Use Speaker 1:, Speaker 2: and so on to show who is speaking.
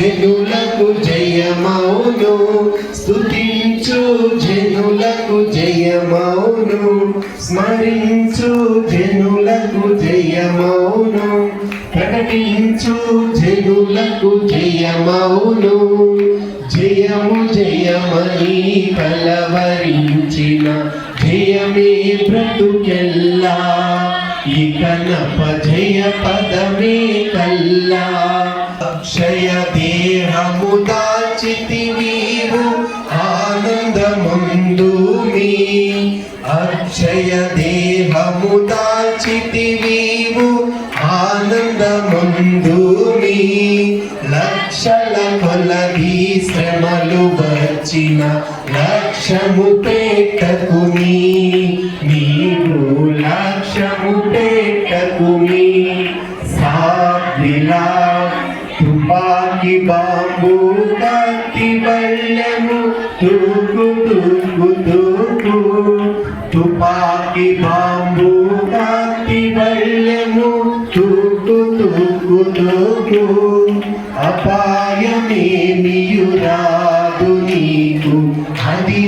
Speaker 1: జనులకు జయమౌను. స్థుతించు జనులకు జయమౌను. స్మరించు జనులకు జయమౌను. ప్రకటించు జనులకు జయమౌను. జయము జయమని కలవరించిన జయమే బ్రతుకెల్లా. ఈ కనప జయ పదమే కల్లా. అక్షయ దేహము దాచితి నీవు ఆనందముందు మీ. అక్షయ దేహము దాచితి నీవు ఆనందముందు మీ. లక్షల కొలది శ్రమలు వచ్చిన లక్ష్యము పెట్టకు నీవు లక్ష్యము పెట్టకుని సాగిలా కాకి బాంబు కత్తి బల్లెము తూకు తూకు తూకు తుపాకి బాంబు కత్తి బల్లెము తూకు తూకు తూకు అపాయమేమియురాదు నీకు. అది